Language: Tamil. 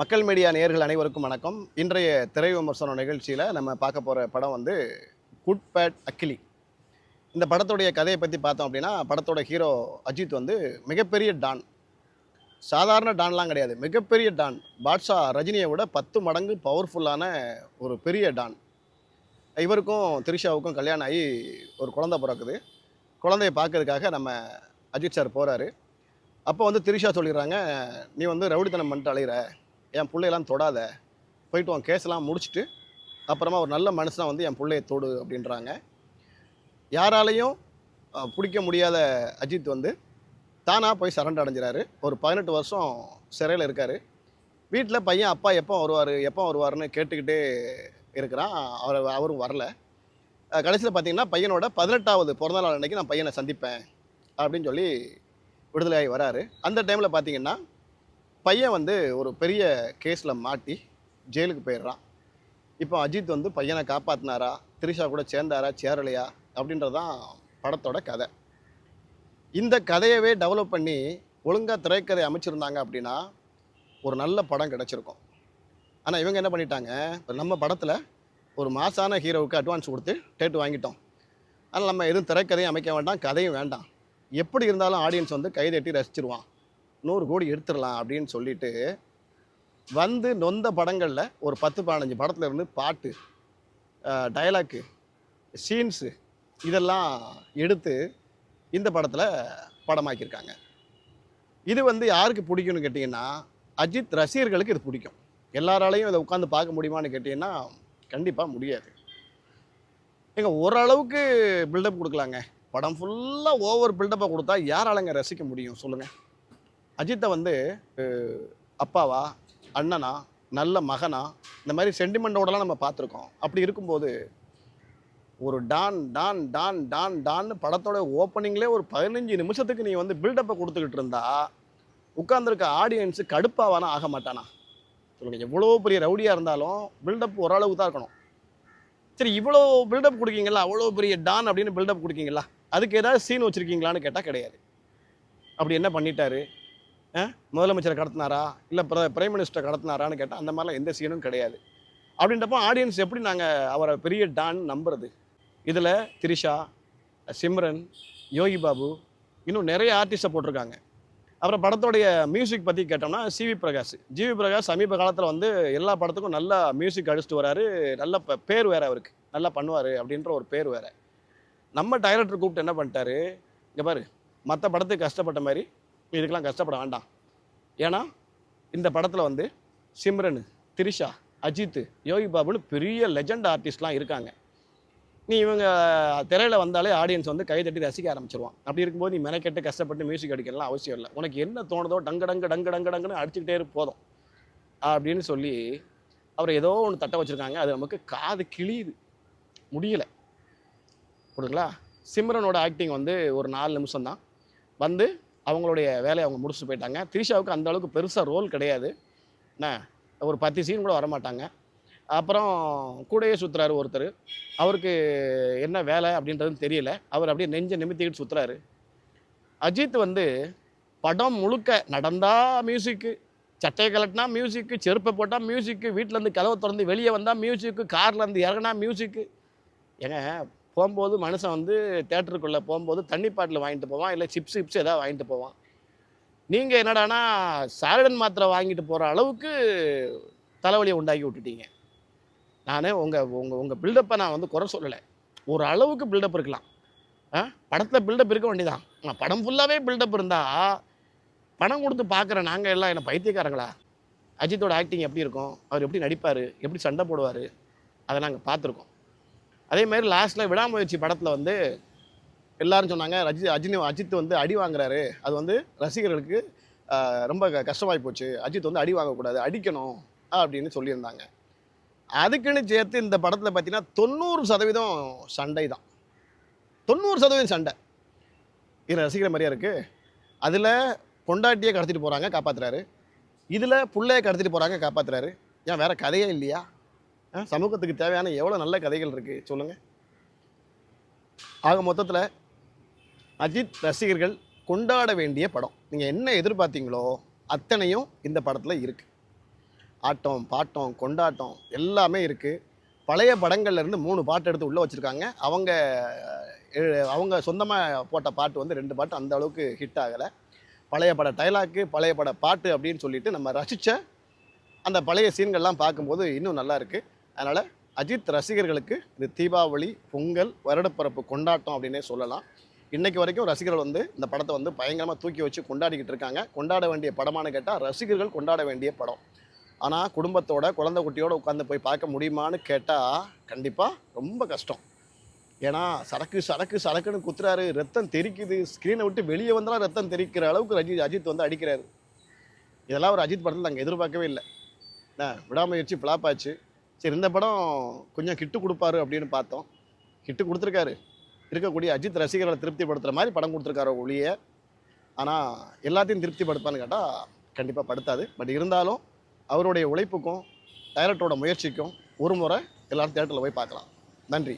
மக்கள் மீடியா நேயர்கள் அனைவருக்கும் வணக்கம். இன்றைய திரை விமர்சன நிகழ்ச்சியில் நம்ம பார்க்க போகிற படம் வந்து குட் பேட் அக்கிலி. இந்த படத்துடைய கதையை பற்றி பார்த்தோம் அப்படின்னா படத்தோட ஹீரோ அஜித் வந்து மிகப்பெரிய டான். சாதாரண டான்லாம் கிடையாது. மிகப்பெரிய டான். பாட்ஷா ரஜினியை விட பத்து மடங்கு பவர்ஃபுல்லான ஒரு பெரிய டான். இவருக்கும் திரிஷாவுக்கும் கல்யாணம் ஆகி ஒரு குழந்தை பிறக்குது. குழந்தைய பார்க்கறதுக்காக நம்ம அஜித் சார் போகிறாரு அப்போ வந்து திரிஷா சொல்லிடுறாங்க நீ வந்து ரவுடித்தனம் பண்ணிட்டு அலையிற. என் பிள்ளையெல்லாம் தொடாத. போயிட்டு உன் கேஸெல்லாம் முடிச்சுட்டு அப்புறமா ஒரு நல்ல மனுஷனாக வந்து என் பிள்ளைய தொடு அப்படின்றாங்க. யாராலையும் பிடிக்க முடியாத அஜித் வந்து தானாக போய் சரண்டர் அடைஞ்சிறாரு. ஒரு பதினெட்டு வருஷம் சிறையில் இருக்கார். வீட்டில் பையன் அப்பா எப்போ வருவார் எப்போ வருவார்னு கேட்டுக்கிட்டே இருக்கிறான். அவர் அவரும் வரல. கடைசியில் பார்த்தீங்கன்னா பையனோட பதினெட்டாவது பிறந்தநாள் அன்னைக்கு நான் பையனை சந்திப்பேன் அப்படின்னு சொல்லி விடுதலையாகி வராரு. அந்த டைமில் பார்த்தீங்கன்னா பையன் வந்து ஒரு பெரிய கேஸில் மாட்டி ஜெயிலுக்கு போயிடுறான். இப்போ அஜித் வந்து பையனை காப்பாற்றினாரா திரிஷா கூட சேர்ந்தாரா? சேரலையா? அப்படின்றதான் படத்தோட கதை. இந்த கதையவே டெவலப் பண்ணி ஒழுங்காக திரைக்கதை அமைச்சிருந்தாங்க அப்படின்னா ஒரு நல்ல படம் கிடச்சிருக்கும். ஆனால் இவங்க என்ன பண்ணிட்டாங்க? நம்ம படத்தில் ஒரு மாசான ஹீரோவுக்கு அட்வான்ஸ் கொடுத்து டேட்டு வாங்கிட்டோம். ஆனால் நம்ம எதுவும் திரைக்கதையும் அமைக்க வேண்டாம் கதையும் வேண்டாம். எப்படி இருந்தாலும் ஆடியன்ஸ் வந்து கைதட்டி ரசிச்சிருவான். நூறு கோடி எடுத்துடலாம் அப்படின்னு சொல்லிட்டு வந்து நொந்த படங்களில் ஒரு பத்து பதினஞ்சு படத்துல இருந்து பாட்டு டயலாக்கு சீன்ஸு இதெல்லாம் எடுத்து இந்த படத்தில் படமாக்கியிருக்காங்க. இது வந்து யாருக்கு பிடிக்கும்னு கேட்டிங்கன்னா அஜித் ரசிகர்களுக்கு இது பிடிக்கும். எல்லாராலையும் இதை உட்காந்து பார்க்க முடியுமான்னு கேட்டிங்கன்னா கண்டிப்பாக முடியாது. ஏங்க ஓரளவுக்கு பில்டப் கொடுக்கலாங்க. படம் ஃபுல்லாக ஓவர் பில்டப்பை கொடுத்தா யாராலங்க ரசிக்க முடியும்? சொல்லுங்கள் அஜித்தை வந்து அப்பாவா அண்ணனா நல்ல மகனா இந்த மாதிரி சென்டிமெண்ட்டோடலாம் நம்ம பார்த்துருக்கோம். அப்படி இருக்கும்போது ஒரு டான் டான் டான் டான் டான்னு படத்தோட ஓப்பனிங்லேயே ஒரு பதினஞ்சு நிமிஷத்துக்கு நீ வந்து பில்டப்பை கொடுத்துக்கிட்டு இருந்தா உட்காந்துருக்க ஆடியன்ஸு கடுப்பாவானா ஆக மாட்டானா? சொல்லுங்கள் எவ்வளோ பெரிய ரவுடியாக இருந்தாலும் பில்டப் ஓரளவுக்கு தான் இருக்கணும். சரி இவ்வளோ பில்டப் கொடுக்கீங்களா அவ்வளோ பெரிய டான் அப்படின்னு பில்டப் கொடுக்கீங்களா அதுக்கு ஏதாவது சீன் வச்சுருக்கீங்களான்னு கேட்டால் கிடையாது. அப்படி என்ன பண்ணிட்டாரு? முதலமைச்சரை கடத்தினாரா? இல்லை பிர பிரைம் மினிஸ்டர் கடத்தினாரான்னு கேட்டால் அந்த மாதிரிலாம் எந்த சீனும் கிடையாது. அப்படின்றப்போ ஆடியன்ஸ் எப்படி நாங்கள் அவரை பெரிய டான் நம்புறது? இதில் திரிஷா சிம்ரன் யோகி பாபு இன்னும் நிறைய ஆர்டிஸ்ட்டை போட்டிருக்காங்க. அப்புறம் படத்தோடைய மியூசிக் பற்றி கேட்டோம்னா சிவி பிரகாஷ். ஜிவி பிரகாஷ் சமீப காலத்தில் வந்து எல்லா படத்துக்கும் நல்லா மியூசிக் அடிச்சுட்டு வராரு. நல்ல ப- பேர் வேறு அவருக்கு. நல்லா பண்ணுவார் அப்படின்ற ஒரு பேர் வேறு. நம்ம டைரக்டர் கூப்பிட்டு என்ன பண்ணிட்டாரு? இங்கே பாரு மற்ற படத்துக்கு கஷ்டப்பட்ட மாதிரி இதுக்கெல்லாம் கஷ்டப்பட வேண்டாம். ஏன்னா இந்த படத்தில் வந்து சிம்ரன் திரிஷா அஜித் யோகி பாபுன்னு பெரிய லெஜண்ட் ஆர்டிஸ்ட்லாம் இருக்காங்க. நீ இவங்க திரையில் வந்தாலே ஆடியன்ஸ் வந்து கை தட்டி ரசிக்க ஆரம்பிச்சிருவான். அப்படி இருக்கும்போது நீ மெனக்கெட்டு கஷ்டப்பட்டு மியூசிக் அடிக்கலாம் அவசியம் இல்லை. உனக்கு என்ன தோணுதோ டங்கு டங்கு டங்கு டங்கு டங்குன்னு அடிச்சுக்கிட்டே போதும். அப்படின்னு சொல்லி அவர் ஏதோ ஒன்று தட்ட வச்சுருக்காங்க. அது நமக்கு காது கிழியுது. முடியலை. புரியுதுங்களா? சிம்ரனோட ஆக்டிங் வந்து ஒரு நாலு நிமிஷம் தான் வந்து அவங்களுடைய வேலையை அவங்க முடிச்சுட்டு போயிட்டாங்க. திரிஷாவுக்கு அந்த அளவுக்கு பெருசாக ரோல் கிடையாது. என்ன? ஒரு பத்து சீன் கூட வரமாட்டாங்க. அப்புறம் கூடயே சுற்றுறாரு ஒருத்தர். அவருக்கு என்ன வேலை அப்படின்றதுன்னு தெரியல. அவர் அப்படியே நெஞ்சு நிமித்திக்கிட்டு சுற்றுறாரு அஜித் வந்து படம் முழுக்க நடந்தா மியூசிக்கு சட்டையை கலட்டினா மியூசிக்கு செருப்பை போட்டால் மியூசிக்கு வீட்டிலேருந்து கதவை திறந்து வெளியே வந்தால் மியூசிக்கு கார்லேருந்து இறங்கினா மியூசிக்கு ஏங்க போகும்போது மனுஷன் வந்து தேட்டருக்குள்ளே போகும்போது தண்ணி பாட்டில் வாங்கிட்டு போவான் இல்லை சிப்ஸ் சிப்ஸ் ஏதாவது வாங்கிட்டு போவான். நீங்கள் என்னடானா சாலடன் மாத்திரை வாங்கிட்டு போகிற அளவுக்கு தலைவலியை உண்டாக்கி விட்டுட்டீங்க. நான் உங்கள் உங்கள் உங்கள் பில்டப்பை நான் வந்து குறை சொல்லலை. ஒரு அளவுக்கு பில்டப் இருக்கலாம். ஆ? படத்தில் பில்டப் இருக்க வேண்டியதான் நான் படம் ஃபுல்லாகவே பில்டப் இருந்தால் பணம் கொடுத்து பார்க்குற நாங்கள் எல்லாம் என்ன பைத்தியக்காரங்களா? அஜித்தோட ஆக்டிங் எப்படி இருக்கும்? அவர் எப்படி நடிப்பார்? எப்படி சண்டை போடுவார்? அதை நாங்கள் பார்த்துருக்கோம். அதே மாதிரி லாஸ்ட்டில் விடாமுயற்சி படத்தில் வந்து எல்லாரும் சொன்னாங்க ரஜி அஜினி அஜித் வந்து அடி வாங்குறாரு. அது வந்து ரசிகர்களுக்கு ரொம்ப க- போச்சு. அஜித் வந்து அடி வாங்கக்கூடாது அடிக்கணும் அப்படின்னு சொல்லியிருந்தாங்க. அதுக்குன்னு சேர்த்து இந்த படத்தில் பார்த்தீங்கன்னா தொண்ணூறு சதவீதம் சண்டை தான் தொண்ணூறு சதவீதம் சண்டை. இதில் ரசிக்கிற மாதிரியா இருக்குது அதில் பொண்டாட்டியை கடத்திட்டு போகிறாங்க காப்பாற்றுறாரு இதில் பிள்ளைய கடத்திட்டு போகிறாங்க காப்பாற்றுறாரு ஏன் வேறு கதையே இல்லையா? சமூகத்துக்கு தேவையான எவ்வளோ நல்ல கதைகள் இருக்குது சொல்லுங்கள் ஆக மொத்தத்தில் அஜித் ரசிகர்கள் கொண்டாட வேண்டிய படம். நீங்கள் என்ன எதிர்பார்த்தீங்களோ அத்தனையும் இந்த படத்தில் இருக்குது ஆட்டம் பாட்டம் கொண்டாட்டம் எல்லாமே இருக்குது பழைய படங்கள்ல இருந்து மூணு பாட்டு எடுத்து உள்ளே வச்சுருக்காங்க. அவங்க அவங்க சொந்தமாக போட்ட பாட்டு வந்து ரெண்டு பாட்டு அந்த அளவுக்கு ஹிட் ஆகலை. பழைய பட டைலாக்கு பழைய பட பாட்டு அப்படின்னு சொல்லிட்டு நம்ம ரசித்த அந்த பழைய சீன்கள்லாம் பார்க்கும்போது இன்னும் நல்லா இருக்குது அதனால் அஜித் ரசிகர்களுக்கு இது தீபாவளி பொங்கல் வருடப்பிறப்பு கொண்டாட்டம் அப்படின்னே சொல்லலாம். இன்றைக்கு வரைக்கும் ரசிகர்கள் வந்து இந்த படத்தை வந்து பயங்கரமாக தூக்கி வச்சு கொண்டாடிக்கிட்டு இருக்காங்க. கொண்டாட வேண்டிய படமானு கேட்டால் ரசிகர்கள் கொண்டாட வேண்டிய படம். ஆனால் குடும்பத்தோட குழந்தை குட்டியோடு உட்காந்து போய் பார்க்க முடியுமான்னு கேட்டால் கண்டிப்பாக ரொம்ப கஷ்டம். ஏன்னா சரக்கு சரக்கு சரக்குன்னு குத்துறாரு. ரத்தம் தெறிக்குது ஸ்க்ரீனை விட்டு வெளியே வந்தாலும் ரத்தம் தெறிக்கிற அளவுக்கு ரஜித் அஜித் வந்து அடிக்கிறாரு. இதெல்லாம் ஒரு அஜித் படத்தில் நாங்கள் எதிர்பார்க்கவே இல்லை. என்ன விடாமுயற்சி ஃப்ளாப் ஆச்சு. சரி இந்த படம் கொஞ்சம் கிட்டு கொடுப்பாரு அப்படின்னு பார்த்தோம். கிட்டு கொடுத்துருக்காரு. இருக்கக்கூடிய அஜித் ரசிகர்களை திருப்திப்படுத்துகிற மாதிரி படம் கொடுத்துருக்காரு ஒளிய ஆனால் எல்லாத்தையும் திருப்திப்படுத்தான்னு கேட்டால் கண்டிப்பாக படுத்தாது. பட் இருந்தாலும் அவருடைய உழைப்புக்கும் டைரக்டரோட முயற்சிக்கும் ஒரு முறை எல்லோரும் தேட்டரில் போய் பார்க்கலாம். நன்றி.